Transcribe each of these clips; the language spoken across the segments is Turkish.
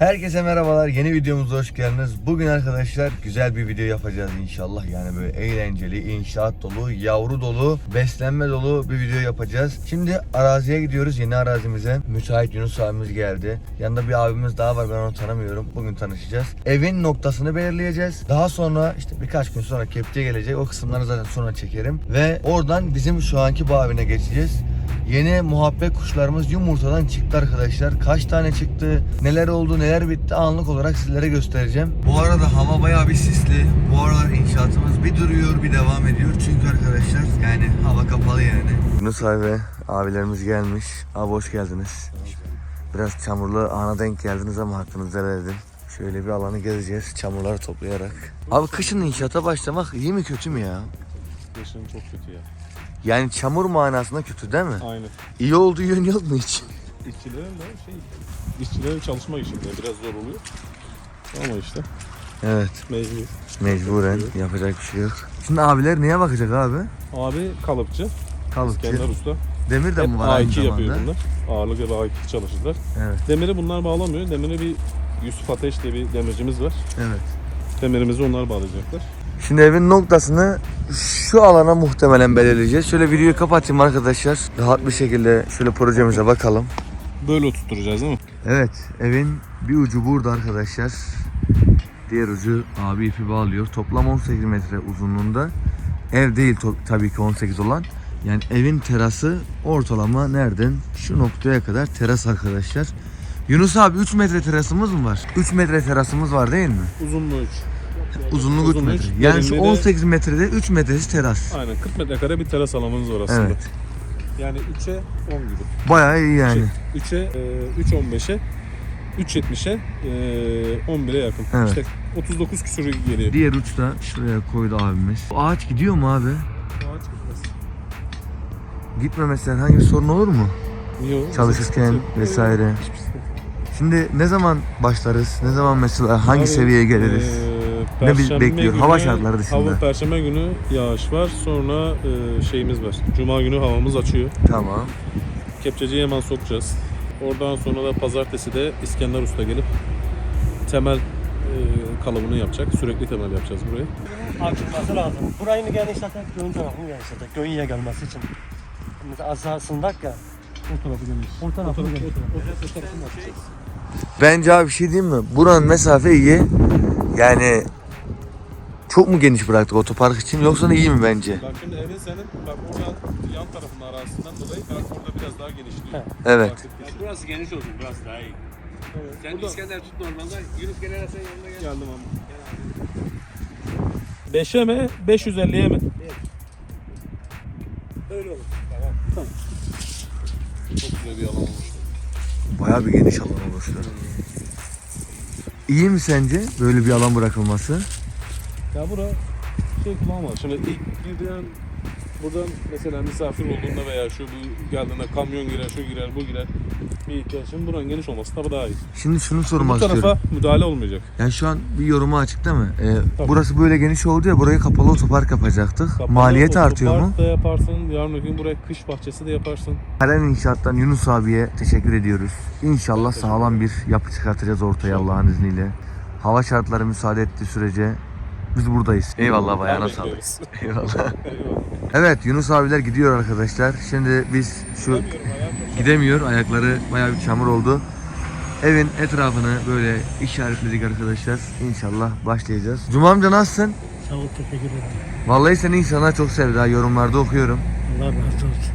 Herkese merhabalar. Yeni videomuza hoş geldiniz. Bugün arkadaşlar güzel bir video yapacağız inşallah. Yani böyle eğlenceli, inşaat dolu, yavru dolu, beslenme dolu bir video yapacağız. Şimdi araziye gidiyoruz. Yeni arazimize. Müsait Yunus abimiz geldi. Yanında bir abimiz daha var. Ben onu tanımıyorum. Bugün tanışacağız. Evin noktasını belirleyeceğiz. Daha sonra işte birkaç gün sonra kepçe gelecek. O kısımları zaten sonra çekerim. Ve oradan bizim şu anki bu evine geçeceğiz. Yeni muhabbet kuşlarımız yumurtadan çıktı arkadaşlar. Kaç tane çıktı, neler oldu, neler bitti anlık olarak sizlere göstereceğim. Bu arada hava bayağı bir sisli. Bu aralar inşaatımız bir duruyor bir devam ediyor. Çünkü arkadaşlar yani hava kapalı yani. Yunus abi ve abilerimiz gelmiş. Abi hoş geldiniz. Biraz çamurlu ana denk geldiniz ama hakkınızı helal edin. Şöyle bir alanı gezeceğiz çamurları toplayarak. Abi kışın inşaata başlamak iyi mi kötü mü ya? Yaşın çok kötü ya. Yani çamur manasında kötü değil mi? Aynen. İyi olduğu yön yok mu hiç? İşçilerin de şey, işçilerin çalışma işinde biraz zor oluyor. Ama işte Evet. mecbur. Mecburen yapacak bir şey yok. Şimdi abiler neye bakacak abi? Abi kalıpçı, Kalıpçı. İskender Usta. Demir de Hep mi var aynı A2 yapıyor zamanda? bunlar. Ağırlık ve A2 çalışırlar. Evet. Demiri bunlar bağlamıyor. Demiri bir Yusuf Ateş diye bir demircimiz var. Evet. Demirimizi onlar bağlayacaklar. Şimdi evin noktasını şu alana muhtemelen belirleyeceğiz. Şöyle videoyu kapatayım arkadaşlar. Rahat bir şekilde şöyle projemize bakalım. Böyle oturtturacağız değil mi? Evet, evin bir ucu burada arkadaşlar. Diğer ucu abi ipi bağlıyor. Toplam 18 metre uzunluğunda. Ev değil tabii ki 18 olan. Yani evin terası ortalama nereden? Şu noktaya kadar teras arkadaşlar. Yunus abi 3 metre terasımız mı var? 3 metre terasımız var değil mi? Uzunluğu 3. Uzunluk 3 Uzunluğu metre. üç, Yani şu derinliği de- 18 metrede 3 metresi teras. Aynen 40 metrekare bir teras alanımız var aslında. Evet. Yani 3'e 10 gibi. Bayağı iyi yani. 3'e, e, 3.15'e, 3.70'e, e, 11'e yakın. Evet. İşte 39 küsur geliyor. Diğer uçta şuraya koydu abimiz. Bu ağaç gidiyor mu abi? Gitmemesi herhangi bir sorun olur mu? Yok. Çalışırken vesaire. Yok. Şimdi ne zaman başlarız? Ne zaman mesela hangi Abi, seviyeye geliriz? e, Ne biz bekliyor? Hava şartları dışında. Hava perşembe günü yağış var. Sonra e, şeyimiz var. Cuma günü havamız açıyor. Tamam. Kepçeciyi hemen sokacağız. Oradan sonra da pazartesi de İskender Usta gelip temel e, kalıbını yapacak. Sürekli temel yapacağız buraya. açılması lazım. Burayı genişletek, göğün tarafını genişletek. Göğüye gelmesi için. Mesela aşağı sındak ya. O tarafı geniş. O tarafını genişletek. Bence abi bir şey diyeyim mi? Buranın mesafe iyi. Yani çok mu geniş bıraktık otopark için yoksa da iyi mi bence? Bak şimdi evin senin bak buradan yan tarafının arazisinden dolayı bak orada biraz daha genişliyor. Evet. Bak, Burası geniş olsun, burası daha iyi. Evet. Sen Burada- İskender tut normalde, Yunus gene sen yanına gel. Geldim ama. 5'e mi 550'ye mi? Öyle olur. Çok güzel bir alan olmuş. Bayağı bir geniş alan oluştu. İyi mi sence böyle bir alan bırakılması? Ya bura şey kullanmadı. Şimdi ilk girdiğin buradan mesela misafir olduğunda veya şu bu geldiğinde kamyon girer, şu girer, bu girer bir ihtiyacın buranın geniş olması tabii daha iyi. Şimdi şunu Bu sormak tarafa istiyorum. müdahale olmayacak. Yani şu an bir yoruma açık değil mi? Ee, Tabii. burası böyle geniş oldu ya burayı kapalı otopark yapacaktık. Kapalı Maliyet artıyor mu? otopark da yaparsın, yarın öbür gün buraya kış bahçesi de yaparsın. Halen İnşaat'tan Yunus abiye teşekkür ediyoruz. İnşallah sağlam bir yapı çıkartacağız ortaya Allah'ın izniyle. Hava şartları müsaade ettiği sürece biz buradayız. Eyvallah bayana sağlık. Eyvallah. Evet Yunus abiler gidiyor arkadaşlar. Şimdi biz şu gidemiyor. Ayakları bayağı bir çamur oldu. Evin etrafını böyle işaretledik arkadaşlar. İnşallah başlayacağız. Cuma amca nasılsın? Sağ ol, teşekkür ederim. Vallahi seni insanlar çok sevdi ha. Yorumlarda okuyorum. Allah razı olsun.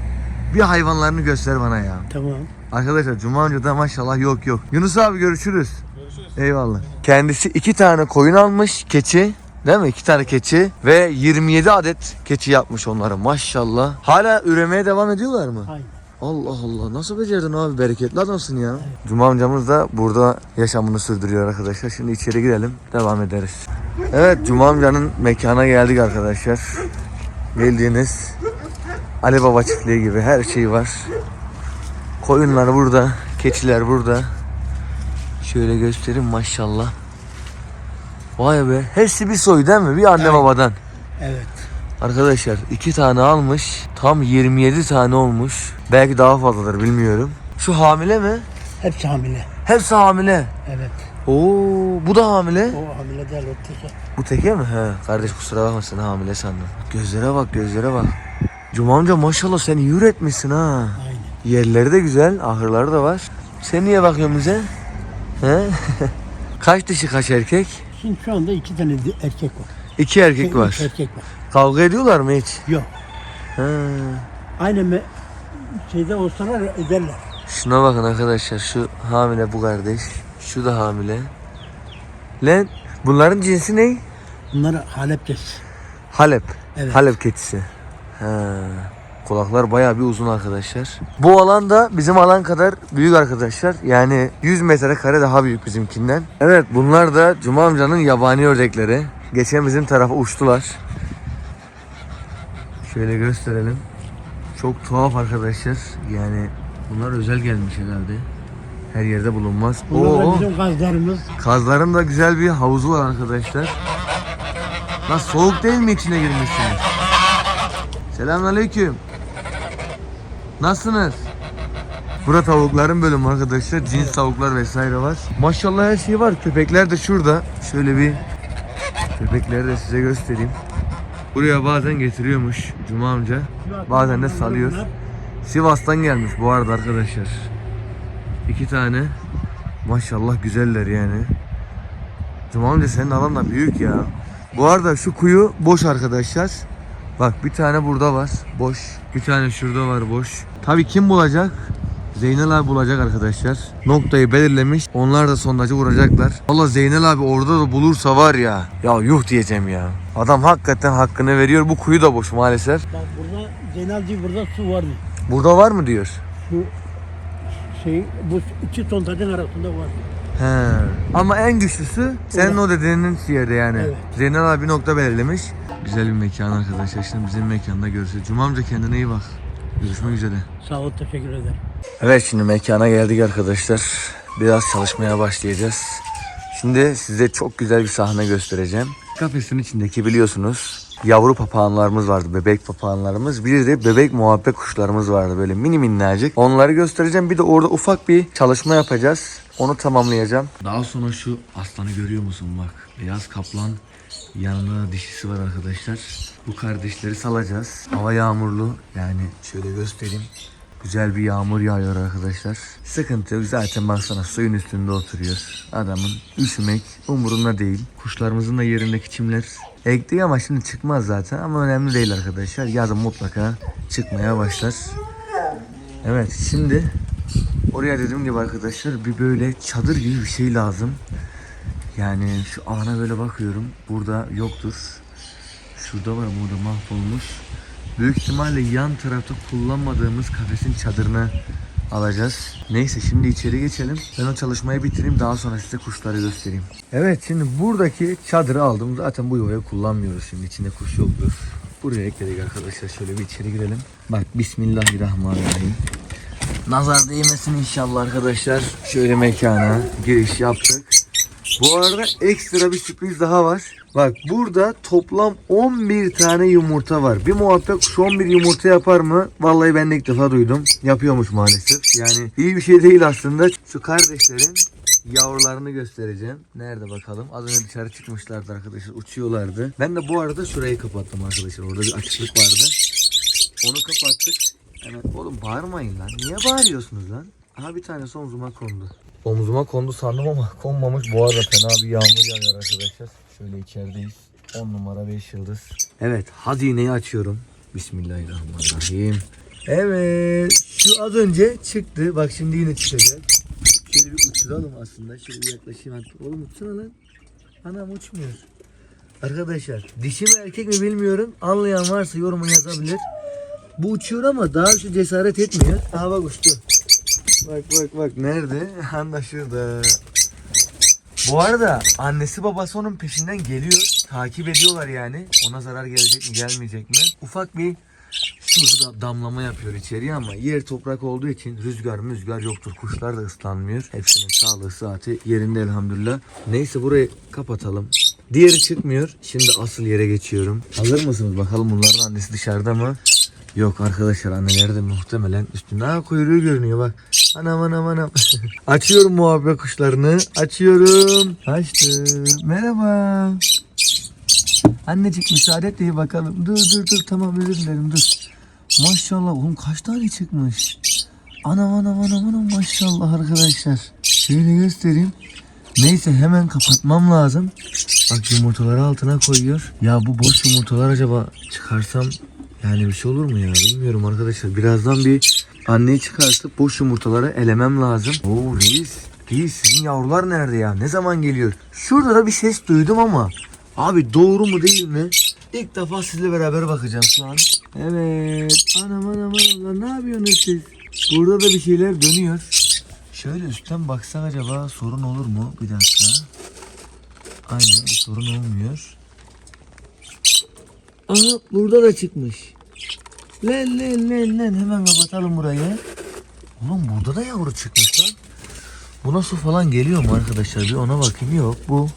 Bir hayvanlarını göster bana ya. Tamam. Arkadaşlar Cuma amca da maşallah yok yok. Yunus abi görüşürüz. Görüşürüz. Eyvallah. Kendisi iki tane koyun almış keçi. Değil mi? İki tane keçi ve 27 adet keçi yapmış onları maşallah. Hala üremeye devam ediyorlar mı? Aynen. Allah Allah nasıl becerdin abi bereketli adamsın ya. Cuma amcamız da burada yaşamını sürdürüyor arkadaşlar. Şimdi içeri girelim devam ederiz. Evet Cuma amcanın mekana geldik arkadaşlar. Bildiğiniz Ali Baba çiftliği gibi her şey var. Koyunlar burada, keçiler burada. Şöyle göstereyim maşallah. Vay be hepsi bir soy değil mi? Bir anne babadan. Evet. Arkadaşlar iki tane almış. Tam 27 tane olmuş. Belki daha fazladır bilmiyorum. Şu hamile mi? Hepsi hamile. Hepsi hamile. Evet. Oo, bu da hamile. O hamile değil o teke. Bu teke mi? He. Kardeş kusura bakmasın hamile sandım. Gözlere bak gözlere bak. Cuma amca maşallah sen iyi üretmişsin ha. Aynen. Yerleri de güzel, ahırları da var. Sen niye bakıyorsun bize? He? kaç dişi kaç erkek? Şimdi şu anda iki tane de erkek var. İki erkek Üç var. erkek var. Kavga ediyorlar mı hiç? Yok. He. Aynen me- şeyde olsalar ederler. Şuna bakın arkadaşlar şu hamile bu kardeş. Şu da hamile. Lan bunların cinsi ne? Bunlar Halep'tes. Halep. Evet. Halep keçisi. Ha. Kulaklar bayağı bir uzun arkadaşlar. Bu alan da bizim alan kadar büyük arkadaşlar. Yani 100 metrekare daha büyük bizimkinden. Evet bunlar da Cuma amcanın yabani ördekleri. Geçen bizim tarafa uçtular. Şöyle gösterelim. Çok tuhaf arkadaşlar. Yani bunlar özel gelmiş herhalde. Her yerde bulunmaz. Bunlar Oo. bizim gazlarımız. Kazların da güzel bir havuzu var arkadaşlar. Lan soğuk değil mi içine girmişsiniz? Selamünaleyküm. Nasılsınız? Bura tavukların bölümü arkadaşlar. Cins tavuklar vesaire var. Maşallah her şey var. Köpekler de şurada. Şöyle bir köpekleri de size göstereyim. Buraya bazen getiriyormuş Cuma amca. Bazen de salıyor. Sivas'tan gelmiş bu arada arkadaşlar. İki tane. Maşallah güzeller yani. Cuma amca senin alan da büyük ya. Bu arada şu kuyu boş arkadaşlar. Bak bir tane burada var boş. Bir tane şurada var boş. Tabii kim bulacak? Zeynel abi bulacak arkadaşlar. Noktayı belirlemiş. Onlar da sondajı vuracaklar. Valla Zeynel abi orada da bulursa var ya. Ya yuh diyeceğim ya. Adam hakikaten hakkını veriyor. Bu kuyu da boş maalesef. Bak burada Zeynalci burada su var mı? Burada var mı diyor. Şu şey bu iki sondajın arasında var. He. Ama en güçlüsü senin o dediğinin yerde yani. Evet. Zeynel abi nokta belirlemiş. Güzel bir mekan arkadaşlar. Şimdi bizim mekanda görüşürüz. Cuma amca kendine iyi bak. Görüşmek üzere. Sağ ol teşekkür ederim. Evet şimdi mekana geldik arkadaşlar. Biraz çalışmaya başlayacağız. Şimdi size çok güzel bir sahne göstereceğim. Kafesin içindeki biliyorsunuz yavru papağanlarımız vardı. Bebek papağanlarımız. Bir de bebek muhabbet kuşlarımız vardı. Böyle mini minnacık. Onları göstereceğim. Bir de orada ufak bir çalışma yapacağız. Onu tamamlayacağım. Daha sonra şu aslanı görüyor musun bak. Beyaz kaplan yanında dişisi var arkadaşlar. Bu kardeşleri salacağız. Hava yağmurlu. Yani şöyle göstereyim. Güzel bir yağmur yağıyor arkadaşlar. Sıkıntı yok. Zaten baksana suyun üstünde oturuyor. Adamın üşümek umurunda değil. Kuşlarımızın da yerindeki çimler ektiği ama şimdi çıkmaz zaten. Ama önemli değil arkadaşlar. Yazın mutlaka çıkmaya başlar. Evet şimdi oraya dediğim gibi arkadaşlar bir böyle çadır gibi bir şey lazım. Yani şu alana böyle bakıyorum. Burada yoktur. Şurada var burada mahvolmuş. Büyük ihtimalle yan tarafta kullanmadığımız kafesin çadırını alacağız. Neyse şimdi içeri geçelim. Ben o çalışmayı bitireyim daha sonra size kuşları göstereyim. Evet şimdi buradaki çadırı aldım. Zaten bu yuvayı kullanmıyoruz şimdi. içinde kuş yoktur. Buraya ekledik arkadaşlar. Şöyle bir içeri girelim. Bak Bismillahirrahmanirrahim. Nazar değmesin inşallah arkadaşlar. Şöyle mekana giriş yaptık. Bu arada ekstra bir sürpriz daha var. Bak burada toplam 11 tane yumurta var. Bir muhabbet kuş 11 yumurta yapar mı? Vallahi ben de ilk defa duydum. Yapıyormuş maalesef. Yani iyi bir şey değil aslında. Şu kardeşlerin yavrularını göstereceğim. Nerede bakalım? Az önce dışarı çıkmışlardı arkadaşlar. Uçuyorlardı. Ben de bu arada şurayı kapattım arkadaşlar. Orada bir açıklık vardı. Onu kapattık. Hemen oğlum bağırmayın lan. Niye bağırıyorsunuz lan? Aha bir tanesi omzuma kondu. Omzuma kondu sandım ama konmamış. Bu arada fena bir yağmur yağıyor arkadaşlar. Şöyle içerideyiz. 10 numara 5 yıldız. Evet hazineyi açıyorum. Bismillahirrahmanirrahim. Evet şu az önce çıktı. Bak şimdi yine çıkacak. Şöyle bir uçuralım aslında. Şöyle bir yaklaşayım. Oğlum uçsana lan. Anam uçmuyor. Arkadaşlar dişi mi erkek mi bilmiyorum. Anlayan varsa yorumu yazabilir. Bu uçuyor ama daha şu cesaret etmiyor. Aha bak uçtu. Bak bak bak nerede? Anda şurada. Bu arada annesi babası onun peşinden geliyor. Takip ediyorlar yani. Ona zarar gelecek mi gelmeyecek mi? Ufak bir şurada da damlama yapıyor içeriye ama yer toprak olduğu için rüzgar müzgar yoktur. Kuşlar da ıslanmıyor. Hepsinin sağlığı saati yerinde elhamdülillah. Neyse burayı kapatalım. Diğeri çıkmıyor. Şimdi asıl yere geçiyorum. Hazır mısınız? Bakalım bunların annesi dışarıda mı? Yok arkadaşlar anneleri de muhtemelen üstünde. Aa kuyruğu görünüyor bak. Anam anam anam. Açıyorum muhabbet kuşlarını. Açıyorum. Açtım. Merhaba. Annecik müsaade et bakalım. Dur dur dur tamam özür dilerim dur. Maşallah oğlum kaç tane çıkmış. Anam anam anam anam maşallah arkadaşlar. Şöyle göstereyim. Neyse hemen kapatmam lazım. Bak yumurtaları altına koyuyor. Ya bu boş yumurtalar acaba çıkarsam yani bir şey olur mu ya bilmiyorum arkadaşlar. Birazdan bir anneyi çıkartıp boş yumurtaları elemem lazım. Oo reis. Reis sizin yavrular nerede ya? Ne zaman geliyor? Şurada da bir ses duydum ama. Abi doğru mu değil mi? İlk defa sizle beraber bakacağım şu an. Evet. Anam anam anam ne yapıyorsunuz siz? Burada da bir şeyler dönüyor. Şöyle üstten baksak acaba sorun olur mu? Bir dakika. Aynen bir sorun olmuyor. Aha burada da çıkmış. Len len len len hemen kapatalım burayı. Oğlum burada da yavru çıkmış lan. Buna su falan geliyor mu arkadaşlar? Bir ona bakayım. Yok bu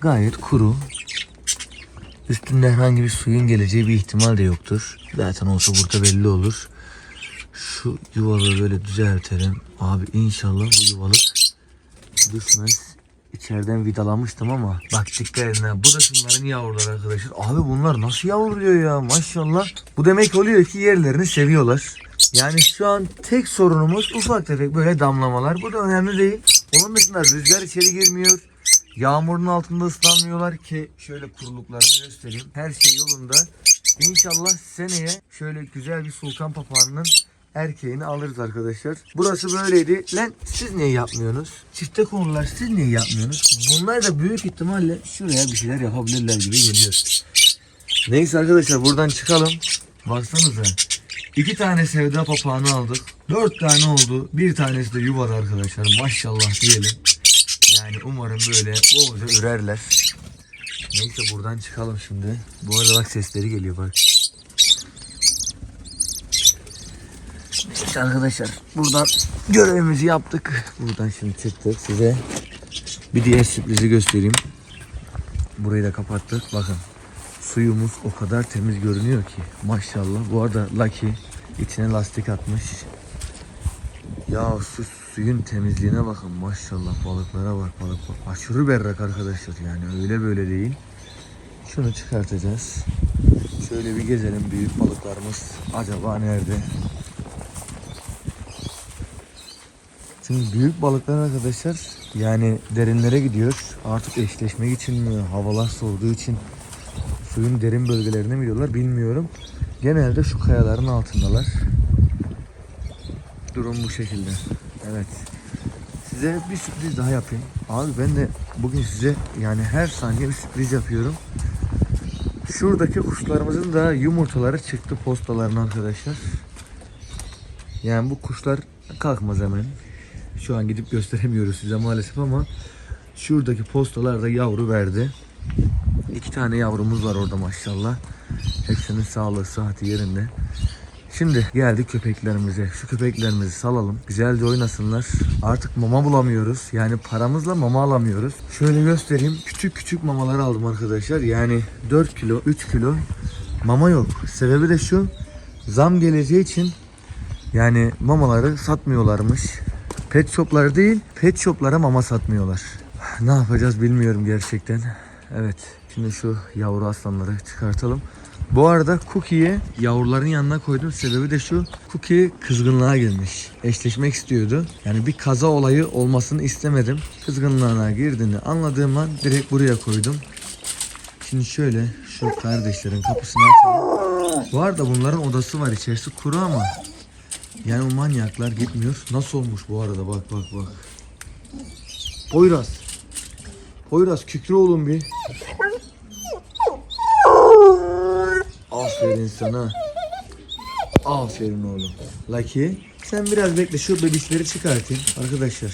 gayet kuru. Üstünde herhangi bir suyun geleceği bir ihtimal de yoktur. Zaten olsa burada belli olur. Şu yuvaları böyle düzeltelim. Abi inşallah bu yuvalık düşmez. İçeriden vidalamıştım ama bak dikkat edin ha. Bu da şunların yavruları arkadaşlar. Abi bunlar nasıl yavruluyor ya maşallah. Bu demek oluyor ki yerlerini seviyorlar. Yani şu an tek sorunumuz ufak tefek böyle damlamalar. Bu da önemli değil. Onun dışında rüzgar içeri girmiyor. Yağmurun altında ıslanmıyorlar ki şöyle kuruluklarını göstereyim. Her şey yolunda. İnşallah seneye şöyle güzel bir sultan papağanının erkeğini alırız arkadaşlar. Burası böyleydi. Lan siz niye yapmıyorsunuz? Çifte konular siz niye yapmıyorsunuz? Bunlar da büyük ihtimalle şuraya bir şeyler yapabilirler gibi geliyor. Neyse arkadaşlar buradan çıkalım. Baksanıza. İki tane sevda papağanı aldık. Dört tane oldu. Bir tanesi de yuvada arkadaşlar. Maşallah diyelim. Yani umarım böyle bolca ürerler. Neyse buradan çıkalım şimdi. Bu arada bak sesleri geliyor bak. Neyse arkadaşlar buradan görevimizi yaptık. Buradan şimdi çıktık size bir diğer sürprizi göstereyim. Burayı da kapattık. Bakın suyumuz o kadar temiz görünüyor ki maşallah. Bu arada Lucky içine lastik atmış. Ya su suyun temizliğine bakın maşallah balıklara bak balık bak. Aşırı berrak arkadaşlar yani öyle böyle değil. Şunu çıkartacağız. Şöyle bir gezelim büyük balıklarımız acaba nerede? Çünkü büyük balıklar arkadaşlar yani derinlere gidiyor. Artık eşleşmek için mi, havalar soğuduğu için suyun derin bölgelerine mi gidiyorlar bilmiyorum. Genelde şu kayaların altındalar. Durum bu şekilde. Evet. Size bir sürpriz daha yapayım. Abi ben de bugün size yani her saniye bir sürpriz yapıyorum. Şuradaki kuşlarımızın da yumurtaları çıktı postalarına arkadaşlar. Yani bu kuşlar kalkmaz hemen. Şu an gidip gösteremiyoruz size maalesef ama şuradaki postalar da yavru verdi. İki tane yavrumuz var orada maşallah. Hepsinin sağlığı, sıhhati yerinde. Şimdi geldik köpeklerimize. Şu köpeklerimizi salalım. Güzelce oynasınlar. Artık mama bulamıyoruz. Yani paramızla mama alamıyoruz. Şöyle göstereyim. Küçük küçük mamalar aldım arkadaşlar. Yani 4 kilo, 3 kilo mama yok. Sebebi de şu. Zam geleceği için yani mamaları satmıyorlarmış. Pet shoplar değil, pet shoplara mama satmıyorlar. Ne yapacağız bilmiyorum gerçekten. Evet, şimdi şu yavru aslanları çıkartalım. Bu arada Cookie'yi yavruların yanına koydum. Sebebi de şu. Cookie kızgınlığa girmiş. Eşleşmek istiyordu. Yani bir kaza olayı olmasını istemedim. Kızgınlığına girdiğini anladığım an direkt buraya koydum. Şimdi şöyle şu kardeşlerin kapısını açalım. Bu arada bunların odası var. içerisi kuru ama yani o manyaklar gitmiyor. Nasıl olmuş bu arada bak bak bak. Poyraz. Poyraz kükre oğlum bir. Aferin sana. Aferin oğlum. Lucky. Sen biraz bekle şu bebişleri çıkartayım. Arkadaşlar.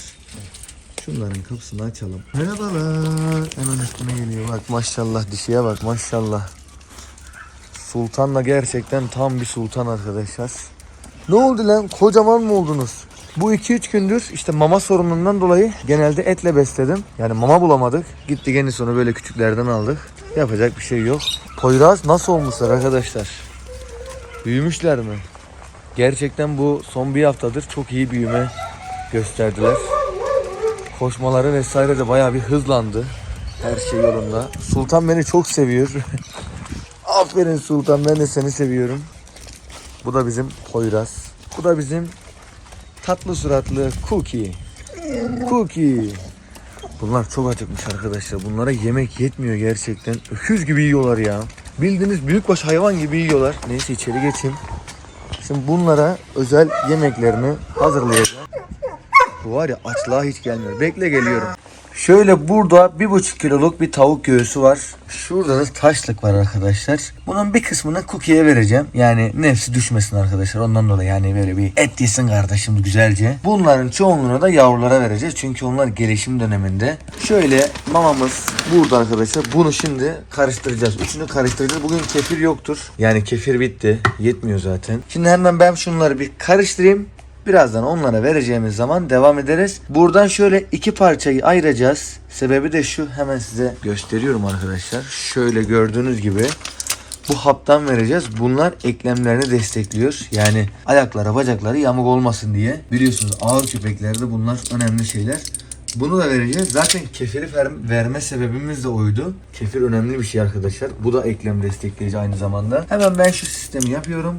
Şunların kapısını açalım. Merhabalar. Hemen üstüme geliyor bak maşallah dişiye bak maşallah. Sultanla gerçekten tam bir sultan arkadaşlar. Ne oldu lan? Kocaman mı oldunuz? Bu 2-3 gündür işte mama sorunundan dolayı genelde etle besledim. Yani mama bulamadık. Gitti gene sonu böyle küçüklerden aldık. Yapacak bir şey yok. Poyraz nasıl olmuşlar arkadaşlar? Büyümüşler mi? Gerçekten bu son bir haftadır çok iyi büyüme gösterdiler. Koşmaları vesaire de bayağı bir hızlandı. Her şey yolunda. Sultan beni çok seviyor. Aferin Sultan ben de seni seviyorum. Bu da bizim Poyraz. Bu da bizim tatlı suratlı Cookie. Cookie. Bunlar çok acıkmış arkadaşlar. Bunlara yemek yetmiyor gerçekten. Öküz gibi yiyorlar ya. Bildiğiniz büyükbaş hayvan gibi yiyorlar. Neyse içeri geçeyim. Şimdi bunlara özel yemeklerini hazırlayacağım. Bu var ya açlığa hiç gelmiyor. Bekle geliyorum. Şöyle burada bir buçuk kiloluk bir tavuk göğsü var. Şurada da taşlık var arkadaşlar. Bunun bir kısmını Cookie'ye vereceğim. Yani nefsi düşmesin arkadaşlar. Ondan dolayı yani böyle bir et yesin kardeşim güzelce. Bunların çoğunluğunu da yavrulara vereceğiz. Çünkü onlar gelişim döneminde. Şöyle mamamız burada arkadaşlar. Bunu şimdi karıştıracağız. Üçünü karıştıracağız. Bugün kefir yoktur. Yani kefir bitti. Yetmiyor zaten. Şimdi hemen ben şunları bir karıştırayım. Birazdan onlara vereceğimiz zaman devam ederiz. Buradan şöyle iki parçayı ayıracağız. Sebebi de şu hemen size gösteriyorum arkadaşlar. Şöyle gördüğünüz gibi bu haptan vereceğiz. Bunlar eklemlerini destekliyor. Yani ayakları bacakları yamuk olmasın diye. Biliyorsunuz ağır köpeklerde bunlar önemli şeyler. Bunu da vereceğiz. Zaten kefiri ver- verme sebebimiz de oydu. Kefir önemli bir şey arkadaşlar. Bu da eklem destekleyici aynı zamanda. Hemen ben şu sistemi yapıyorum.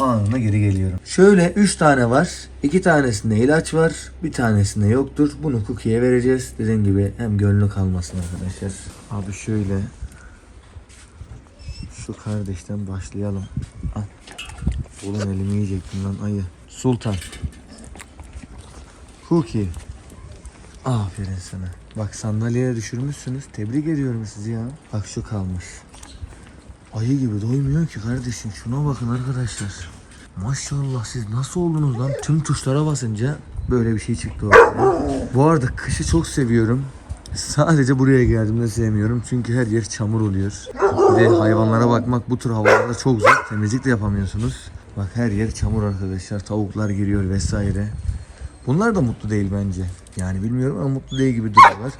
Anında geri geliyorum. Şöyle 3 tane var. 2 tanesinde ilaç var. Bir tanesinde yoktur. Bunu Cookie'ye vereceğiz. Dediğim gibi hem gönlü kalmasın arkadaşlar. Abi şöyle şu kardeşten başlayalım. Al. Oğlum elimi yiyecektim lan ayı. Sultan. Cookie. Aferin sana. Bak sandalyeye düşürmüşsünüz. Tebrik ediyorum sizi ya. Bak şu kalmış. Ayı gibi doymuyor ki kardeşim. Şuna bakın arkadaşlar. Maşallah siz nasıl oldunuz lan? Tüm tuşlara basınca böyle bir şey çıktı ortaya. Bu arada kışı çok seviyorum. Sadece buraya geldiğimde sevmiyorum. Çünkü her yer çamur oluyor. De hayvanlara bakmak bu tür havalarda çok zor. Temizlik de yapamıyorsunuz. Bak her yer çamur arkadaşlar. Tavuklar giriyor vesaire. Bunlar da mutlu değil bence. Yani bilmiyorum ama mutlu değil gibi duruyorlar.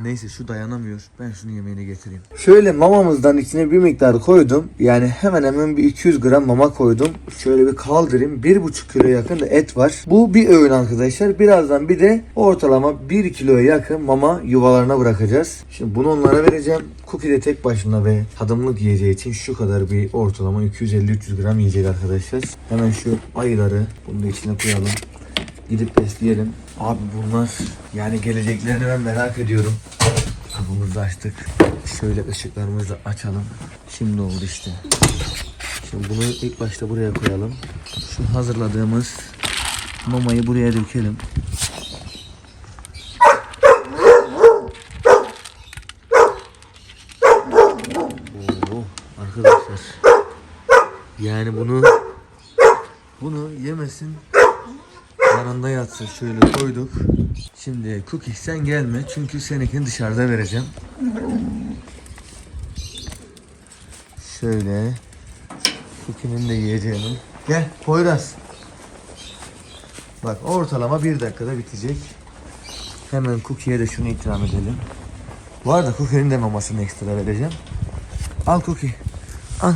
Neyse şu dayanamıyor. Ben şunu yemeğine getireyim. Şöyle mamamızdan içine bir miktar koydum. Yani hemen hemen bir 200 gram mama koydum. Şöyle bir kaldırayım. 1,5 kilo yakın da et var. Bu bir öğün arkadaşlar. Birazdan bir de ortalama 1 kiloya yakın mama yuvalarına bırakacağız. Şimdi bunu onlara vereceğim. Cookie de tek başına ve tadımlık yiyeceği için şu kadar bir ortalama 250-300 gram yiyecek arkadaşlar. Hemen şu ayıları bunu da içine koyalım. Gidip besleyelim. Abi bunlar yani geleceklerini ben merak ediyorum. Kapımızı açtık. Şöyle ışıklarımızı açalım. Şimdi oldu işte. Şimdi bunu ilk başta buraya koyalım. Şu hazırladığımız mamayı buraya dökelim. Oo, arkadaşlar. Yani bunu bunu yemesin yanında yatsın şöyle koyduk. Şimdi Cookie sen gelme çünkü seninkini dışarıda vereceğim. Şöyle Cookie'nin de yiyeceğini. Gel Poyraz. Bak ortalama bir dakikada bitecek. Hemen Cookie'ye de şunu ikram edelim. Bu arada Cookie'nin de mamasını ekstra vereceğim. Al Cookie. Al.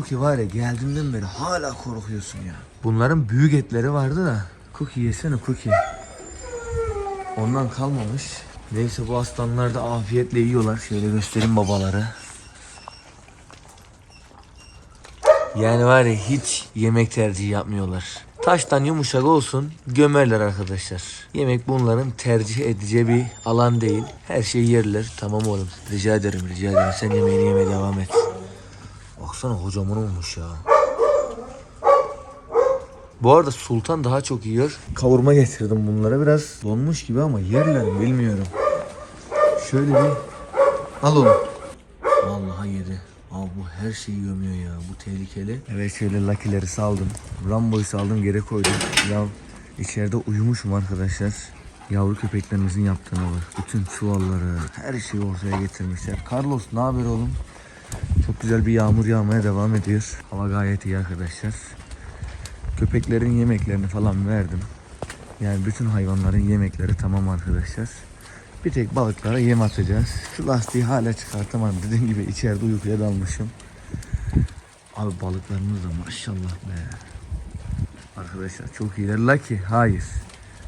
Cookie var ya geldiğimden beri hala korkuyorsun ya. Bunların büyük etleri vardı da. Cookie yesene Cookie. Ondan kalmamış. Neyse bu aslanlar da afiyetle yiyorlar. Şöyle göstereyim babaları. Yani var ya hiç yemek tercihi yapmıyorlar. Taştan yumuşak olsun gömerler arkadaşlar. Yemek bunların tercih edeceği bir alan değil. Her şeyi yerler. Tamam oğlum rica ederim rica ederim. Sen yemeğini yemeye devam et. Baksana kocaman olmuş ya. Bu arada sultan daha çok yiyor. Kavurma getirdim bunlara. Biraz donmuş gibi ama yerler mi bilmiyorum. Şöyle bir al onu. Vallahi yedi. Abi bu her şeyi gömüyor ya. Bu tehlikeli. Evet şöyle Lucky'leri saldım. Rambo'yu saldım geri koydum. Ya içeride uyumuşum arkadaşlar. Yavru köpeklerimizin yaptığına bak. Bütün çuvalları, her şeyi ortaya getirmişler. Carlos ne haber oğlum? Çok güzel bir yağmur yağmaya devam ediyor. Hava gayet iyi arkadaşlar. Köpeklerin yemeklerini falan verdim. Yani bütün hayvanların yemekleri tamam arkadaşlar. Bir tek balıklara yem atacağız. Şu lastiği hala çıkartamadım. Dediğim gibi içeride uykuya dalmışım. Abi balıklarımız da maşallah be. Arkadaşlar çok iyiler. Lucky hayır.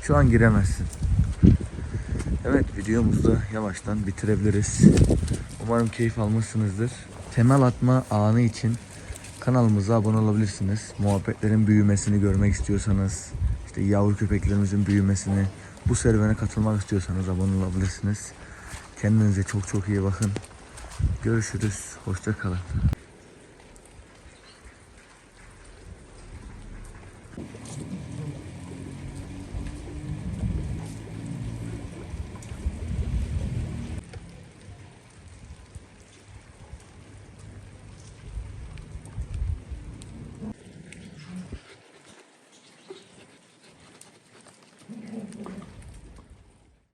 Şu an giremezsin. Evet videomuzu da yavaştan bitirebiliriz. Umarım keyif almışsınızdır. Temel atma anı için kanalımıza abone olabilirsiniz. Muhabbetlerin büyümesini görmek istiyorsanız, işte yavru köpeklerimizin büyümesini, bu serüvene katılmak istiyorsanız abone olabilirsiniz. Kendinize çok çok iyi bakın. Görüşürüz. Hoşça kalın.